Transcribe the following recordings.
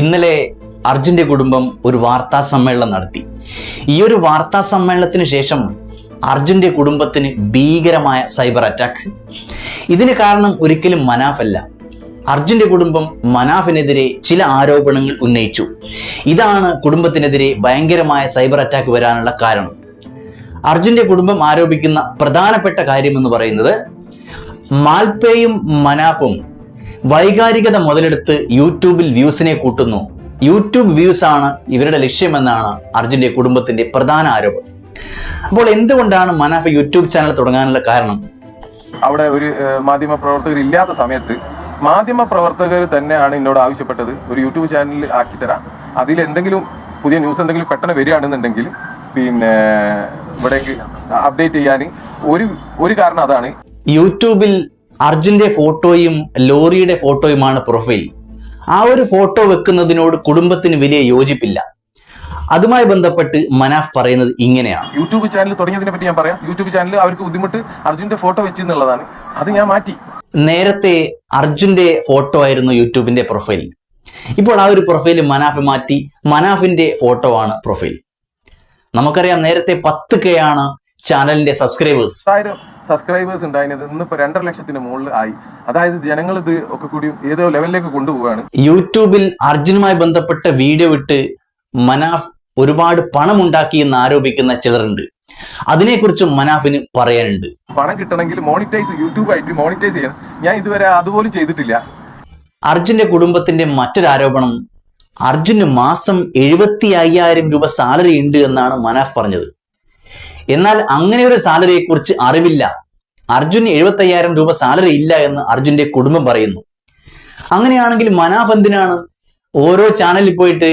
ഇന്നലെ അർജുന്റെ കുടുംബം ഒരു വാർത്താ സമ്മേളനം നടത്തി. ഈ ഒരു വാർത്താ സമ്മേളനത്തിന് ശേഷം അർജുന്റെ കുടുംബത്തിന് ഭീകരമായ സൈബർ അറ്റാക്ക്. ഇതിന് കാരണം ഒരിക്കലും മനാഫല്ല അർജുന്റെ കുടുംബം മനാഫിനെതിരെ ചില ആരോപണങ്ങൾ ഉന്നയിച്ചു. ഇതാണ് കുടുംബത്തിനെതിരെ ഭയങ്കരമായ സൈബർ അറ്റാക്ക് വരാനുള്ള കാരണം. അർജുന്റെ കുടുംബം ആരോപിക്കുന്ന പ്രധാനപ്പെട്ട കാര്യം എന്ന് പറയുന്നത് മാൽപേയും മനാഫും വൈകാരികത മുതലെടുത്ത് യൂട്യൂബിൽ വ്യൂസിനെ കൂട്ടുന്നു. യൂട്യൂബ് വ്യൂസ് ആണ് ഇവരുടെ ലക്ഷ്യമെന്നാണ് അർജുന്റെ കുടുംബത്തിന്റെ പ്രധാന ആരോപണം. അപ്പോൾ എന്തുകൊണ്ടാണ് മനാഫ യൂട്യൂബ് ചാനൽ തുടങ്ങാനുള്ള കാരണം? അവിടെ ഒരു മാധ്യമ പ്രവർത്തകർ ഇല്ലാത്ത സമയത്ത് മാധ്യമ പ്രവർത്തകർ തന്നെയാണ് എന്നോട് ആവശ്യപ്പെട്ടത് ഒരു യൂട്യൂബ് ചാനൽ ആക്കി തരാം അതിൽ എന്തെങ്കിലും പുതിയ ന്യൂസ് എന്തെങ്കിലും പെട്ടെന്ന് വരികയാണെന്നുണ്ടെങ്കിൽ പിന്നെ ഇവിടേക്ക് അപ്ഡേറ്റ് ചെയ്യാൻ ഒരു ഒരു കാരണം അതാണ്. യൂട്യൂബിൽ അർജുന്റെ ഫോട്ടോയും ലോറിയുടെ ഫോട്ടോയുമാണ് പ്രൊഫൈൽ ആ ഒരു ഫോട്ടോ വെക്കുന്നതിനോട് കുടുംബത്തിന് വലിയ യോജിപ്പില്ല. അതുമായി ബന്ധപ്പെട്ട് മനാഫ് പറയുന്നത് ഇങ്ങനെയാണ്. യൂട്യൂബ് ചാനൽ തുടങ്ങിയതിനെ പറ്റി ഞാൻ പറയാം. യൂട്യൂബ് ചാനൽ അവർക്ക് ബുദ്ധിമുട്ട് അർജുന്റെ ഫോട്ടോ വെച്ചു എന്നുള്ളതാണ് അത് ഞാൻ മാറ്റി. നേരത്തെ അർജുന്റെ ഫോട്ടോ ആയിരുന്നു യൂട്യൂബിന്റെ പ്രൊഫൈൽ ഇപ്പോൾ ആ ഒരു പ്രൊഫൈൽ മനാഫ് മാറ്റി മനാഫിന്റെ ഫോട്ടോ ആണ് പ്രൊഫൈൽ നമുക്കറിയാം നേരത്തെ പത്ത് കെ ആണ് ചാനലിന്റെ സബ്സ്ക്രൈബേഴ്സ് സബ്സ്ക്രൈബേഴ്സ് ഉണ്ടായിരുന്നത് ഇന്നിപ്പോ രണ്ടര ലക്ഷത്തിന് മുകളിൽ ആയി. അതായത് ജനങ്ങൾ ഇത് ഒക്കെ കൂടി ഏതോ ലെവലിലേക്ക് കൊണ്ടുപോവുകയാണ് യൂട്യൂബിൽ അർജുനുമായി ബന്ധപ്പെട്ട വീഡിയോ ഇട്ട് മനാഫ് ഒരുപാട് പണം ഉണ്ടാക്കി എന്ന് ആരോപിക്കുന്ന ചിലരുണ്ട്. അതിനെക്കുറിച്ചും മനാഫിന് പറയാനുണ്ട്. പണം കിട്ടണമെങ്കിൽ മോണിറ്റൈസ് യൂട്യൂബ് ആയിട്ട് മോണിറ്റൈസ് ചെയ്യണം. ഞാൻ ഇതുവരെ അതുപോലും ചെയ്തിട്ടില്ല. അർജുന്റെ കുടുംബത്തിന്റെ മറ്റൊരു ആരോപണം അർജുന് മാസം എഴുപത്തി അയ്യായിരം രൂപ സാലറി ഉണ്ട് എന്നാണ് മനാഫ് പറഞ്ഞത്. എന്നാൽ അങ്ങനെ ഒരു സാലറിയെ കുറിച്ച് അറിവില്ല. അർജുന് എഴുപത്തി അയ്യായിരം രൂപ സാലറി ഇല്ല എന്ന് അർജുന്റെ കുടുംബം പറയുന്നു. അങ്ങനെയാണെങ്കിൽ മനാഫ് എന്തിനാണ് ഓരോ ചാനലിൽ പോയിട്ട്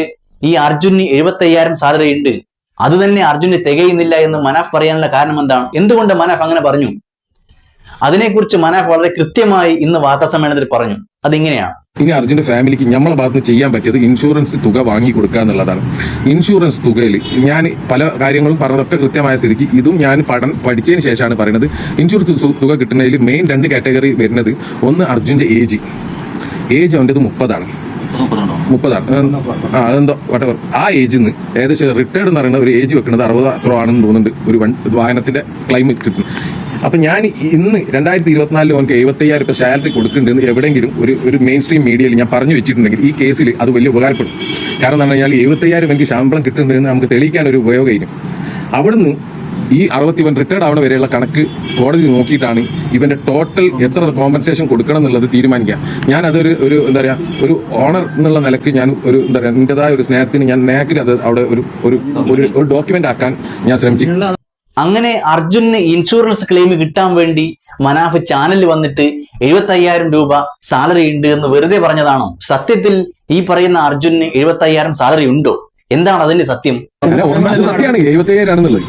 ഈ അർജുന് എഴുപത്തി അയ്യായിരം സാലറി ഉണ്ട്? അത് തന്നെ അർജുന് തികയുന്നില്ല എന്ന് മനാഫ് പറയാനുള്ള കാരണം എന്താണ്? എന്തുകൊണ്ട് മനാഫ് അങ്ങനെ പറഞ്ഞു? അതിനെക്കുറിച്ച് മനാഫ് വളരെ കൃത്യമായി ഇന്ന് വാർത്താ സമ്മേളനത്തിൽ പറഞ്ഞു. അതിങ്ങനെയാണ്. ഇനി അർജുന്റെ ഫാമിലിക്ക് നമ്മളെ ഭാഗത്ത് ചെയ്യാൻ പറ്റിയത് ഇൻഷുറൻസ് തുക വാങ്ങി കൊടുക്കുക എന്നുള്ളതാണ്. ഇൻഷുറൻസ് തുകയിൽ ഞാൻ പല കാര്യങ്ങളും പറഞ്ഞതൊക്കെ കൃത്യമായ സ്ഥിതിക്ക് ഇതും ഞാൻ പഠനം പഠിച്ചതിന് ശേഷമാണ് പറയുന്നത്. ഇൻഷുറൻസ് തുക കിട്ടുന്നതിൽ മെയിൻ രണ്ട് കാറ്റഗറി വരുന്നത് ഒന്ന് അർജുന്റെ ഏജ് ഏജ് അവന്റെത് മുപ്പതാണ്. മുപ്പതാണ്. ആ അതെന്തോ വട്ടവർ ആ ഏജിൽ നിന്ന് ഏകദേശം റിട്ടയർഡ് എന്ന് പറയുന്ന ഒരു ഏജ് വെക്കുന്നത് അറുപത് അത്ര ആണെന്ന് തോന്നുന്നുണ്ട്. ഒരു വൺ വാഹനത്തിന്റെ ക്ലൈം കിട്ടും. അപ്പൊ ഞാൻ ഇന്ന് രണ്ടായിരത്തി ഇരുപത്തിനാലിൽ അവർക്ക് എഴുപത്തയ്യായിരം രൂപ സാലറി കൊടുക്കുന്നുണ്ടെന്ന് എവിടെയെങ്കിലും ഒരു ഒരു മെയിൻ സ്ട്രീം മീഡിയയിൽ ഞാൻ പറഞ്ഞു വെച്ചിട്ടുണ്ടെങ്കിൽ ഈ കേസിൽ അത് വലിയ ഉപകാരപ്പെടും. കാരണം എന്താണെന്ന് പറഞ്ഞാൽ എഴുപത്തയ്യായിരം എനിക്ക് ശമ്പളം കിട്ടുന്നുണ്ടെന്ന് നമുക്ക് തെളിയിക്കാൻ ഒരു ഉപയോഗമായിരിക്കും അവിടുന്ന് ഈ അറുപത്തി ഇവൻ റിട്ടയർഡ് ആവണ വരെയുള്ള കണക്ക് കോടതി നോക്കിയിട്ടാണ് ഇവന്റെ ടോട്ടൽ എത്ര കോമ്പൻസേഷൻ കൊടുക്കണം എന്നുള്ളത് തീരുമാനിക്കുക. ഞാൻ അതൊരു ഒരു എന്താ പറയുക ഒരു ഓണർ എന്നുള്ള നിലയ്ക്ക് ഞാൻ ഒരു എന്താ പറയുക എന്റേതായ ഒരു സ്നേഹത്തിന് ഞാൻ നേക്കിൽ അത് അവിടെ ഒരു- ഒരു ഡോക്യുമെന്റ് ആക്കാൻ ഞാൻ ശ്രമിച്ചു. അങ്ങനെ അർജുന് ഇൻഷുറൻസ് ക്ലെയിം കിട്ടാൻ വേണ്ടി മനാഫ് ചാനലിൽ വന്നിട്ട് എഴുപത്തി അയ്യായിരം രൂപ സാലറി ഉണ്ട് എന്ന് വെറുതെ പറഞ്ഞതാണോ? സത്യത്തിൽ ഈ പറയുന്ന അർജുന് എഴുപത്തി അയ്യായിരം സാലറി ഉണ്ടോ? എന്താണ് അതിന്റെ സത്യം? ാണ് എഴുപത്തേഴാണെന്നുള്ളത്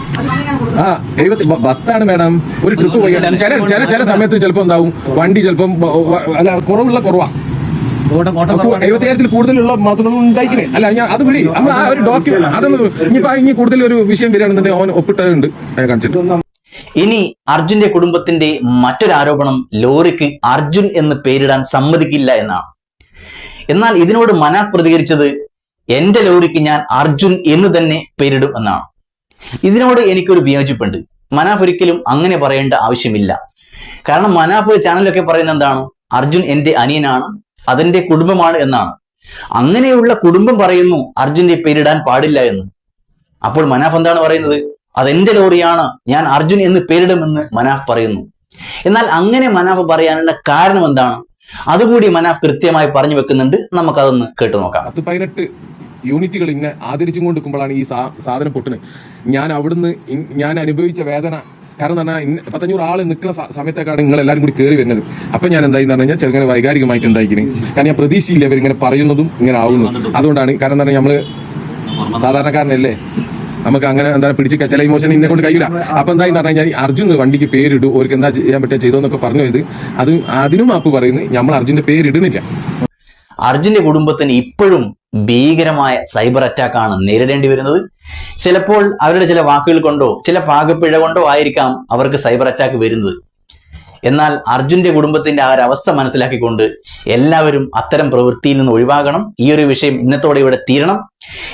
ആ ഒരു ട്രിപ്പ് പോയി. ചില ചില ചില സമയത്ത് ചിലപ്പോ എന്താവും? വണ്ടി ചിലപ്പം കുറവുള്ള കുറവാ. എഴുപത്തിയായിരത്തിൽ കൂടുതലുള്ള മാസങ്ങളും ഉണ്ടായിരിക്കണേ? അല്ല ഞാൻ അത് വിളി. നമ്മൾ ആ ഒരു ഡോക്യുമെന്റ് അതൊന്ന് ഇനിയിപ്പോ ഇനി കൂടുതൽ ഒരു വിഷയം വരികയാണെന്നുണ്ടെങ്കിൽ അവൻ ഒപ്പിട്ടതുണ്ട്. ഞാൻ കാണിച്ചിട്ട് ഇനി അർജുന്റെ കുടുംബത്തിന്റെ മറ്റൊരു ആരോപണം ലോറിക്ക് അർജുൻ എന്ന് പേരിടാൻ സമ്മതിക്കില്ല എന്നാണ്. എന്നാൽ ഇതിനോട് മനാഫ് പ്രതികരിച്ചത് എന്റെ ലോറിക്ക് ഞാൻ അർജുൻ എന്ന് തന്നെ പേരിടും എന്നാണ്. ഇതിനോട് എനിക്കൊരു വിയോജിപ്പുണ്ട്. മനാഫ് ഒരിക്കലും അങ്ങനെ പറയേണ്ട ആവശ്യമില്ല. കാരണം മനാഫ് ചാനലൊക്കെ പറയുന്ന എന്താണ്? അർജുൻ എന്റെ അനിയനാണ്. അതെന്റെ കുടുംബമാണ് എന്നാണ്. അങ്ങനെയുള്ള കുടുംബം പറയുന്നു അർജുന്റെ പേരിടാൻ പാടില്ല എന്ന്. അപ്പോൾ മനാഫ് എന്താണ് പറയുന്നത്? അതെന്റെ ലോറിയാണ് ഞാൻ അർജുൻ എന്ന് പേരിടുമെന്ന് മനാഫ് പറയുന്നു. എന്നാൽ അങ്ങനെ മനാഫ് പറയാനുള്ള കാരണം എന്താണ്? അതുകൂടി മനാഫ് കൃത്യമായി പറഞ്ഞു വെക്കുന്നുണ്ട്. നമുക്കതൊന്ന് കേട്ടു നോക്കാം. പത്ത് പതിനെട്ട് യൂണിറ്റുകൾ ഇന്നെ ആദരിച്ചും കൊണ്ടിരിക്കുമ്പോഴാണ് ഈ സാധനം പൊട്ടുന്നത്. ഞാൻ അവിടുന്ന് ഞാൻ അനുഭവിച്ച വേദന കാരണം എന്ന് പറഞ്ഞാൽ പത്തഞ്ഞൂറ് ആൾ നിൽക്കുന്ന സമയത്തേക്കാണ് നിങ്ങൾ എല്ലാവരും കൂടി കയറി വരുന്നത്. അപ്പൊ ഞാൻ എന്തായി എന്ന് പറഞ്ഞാൽ ചെറുങ്ങനെ വൈകാരികമായിട്ട് എന്തായിരിക്കും കാരണം ഞാൻ പ്രതീക്ഷയില്ല ഇവരിങ്ങനെ പറയുന്നതും ഇങ്ങനെ ആവുന്നു അതുകൊണ്ടാണ് കാരണം എന്താ പറഞ്ഞാൽ നമ്മൾ സാധാരണക്കാരനല്ലേ? നമുക്ക് അങ്ങനെ എന്താ പിടിച്ച് ചില ഇമോഷൻ ഇന്നെ കൊണ്ട് കഴിയില്ല അപ്പൊ എന്തായി എന്ന് പറഞ്ഞാൽ അർജുൻ വണ്ടിക്ക് പേരിടും. അവർക്ക് എന്താ ചെയ്യാൻ പറ്റുക ചെയ്തോന്നൊക്കെ പറഞ്ഞു ഇത് അത് അതിനും മാപ്പ് പറയുന്നത് നമ്മൾ അർജുന്റെ പേരിടുന്നില്ല. അർജുന്റെ കുടുംബത്തിന് ഇപ്പോഴും ഭീകരമായ സൈബർ അറ്റാക്ക് ആണ് നേരിടേണ്ടി വരുന്നത്. ചിലപ്പോൾ അവരുടെ ചില വാക്കുകൾ കൊണ്ടോ ചില പാകപ്പിഴ കൊണ്ടോ ആയിരിക്കാം അവർക്ക് സൈബർ അറ്റാക്ക് വരുന്നത്. എന്നാൽ അർജുന്റെ കുടുംബത്തിന്റെ ആ ഒരു അവസ്ഥ മനസ്സിലാക്കിക്കൊണ്ട് എല്ലാവരും അത്തരം പ്രവൃത്തിയിൽ നിന്ന് ഒഴിവാകണം. ഈ ഒരു വിഷയം ഇന്നത്തോടെ ഇവിടെ തീരണം.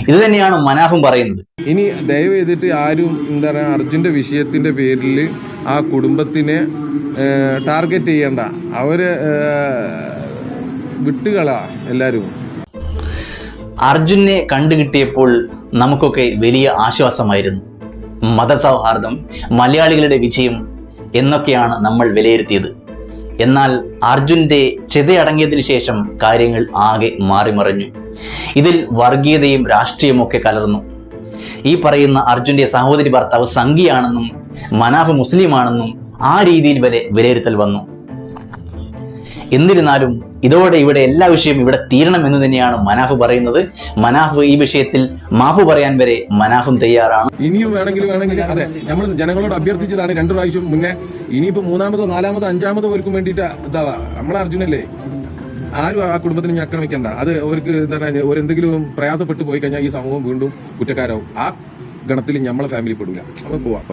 ഇത് തന്നെയാണ് മനാഫും പറയുന്നത്. ഇനി ദയവ് ചെയ്തിട്ട് ആരും എന്താ പറയുക അർജുന്റെ വിഷയത്തിന്റെ പേരിൽ ആ കുടുംബത്തിനെ ടാർഗറ്റ് ചെയ്യേണ്ട. അവർ വിട്ടുകളാ എല്ലാരും. അർജുനെ കണ്ടുകിട്ടിയപ്പോൾ നമുക്കൊക്കെ വലിയ ആശ്വാസമായിരുന്നു. മതസൗഹാർദ്ദം മലയാളികളുടെ വിജയം എന്നൊക്കെയാണ് നമ്മൾ വിലയിരുത്തിയത്. എന്നാൽ അർജുന്റെ ചെതയടങ്ങിയതിനു ശേഷം കാര്യങ്ങൾ ആകെ മാറിമറിഞ്ഞു. ഇതിൽ വർഗീയതയും രാഷ്ട്രീയമൊക്കെ കലർന്നു. ഈ പറയുന്ന അർജുന്റെ സഹോദരി ഭർത്താവ് സംഘിയാണെന്നും മനാഫ് മുസ്ലിമാണെന്നും ആ രീതിയിൽ വരെ വിലയിരുത്തൽ വന്നു. എന്നിരുന്നാലും ഇതോടെ ഇവിടെ എല്ലാ വിഷയവും ഇവിടെ തീരണം എന്ന് തന്നെയാണ് മനാഫ് പറയുന്നത്. മനാഫ് ഈ വിഷയത്തിൽ മാപ്പ് പറയാൻ വരെ മനാഫും തയ്യാറാണ്. ഇനിയും വേണമെങ്കിൽ വേണമെങ്കിൽ അതെ നമ്മൾ ജനങ്ങളോട് അഭ്യർത്ഥിച്ചതാണ് രണ്ടു പ്രാവശ്യം മുന്നേ. ഇനിയിപ്പോ മൂന്നാമതോ നാലാമതോ അഞ്ചാമതോ അവർക്കും വേണ്ടിയിട്ട് ഇതാവാ നമ്മളെ അർജുനല്ലേ? ആരും ആ കുടുംബത്തിന് ഇനി ആക്രമിക്കണ്ട. അത് അവർക്ക് എന്താ പറയുക ഒരു എന്തെങ്കിലും പ്രയാസപ്പെട്ടു പോയി കഴിഞ്ഞാൽ ഈ സമൂഹം വീണ്ടും കുറ്റക്കാരാവും. ആ ഗണത്തിൽ നമ്മളെ ഫാമിലി പെടില്ല. അപ്പോൾ പോവാം.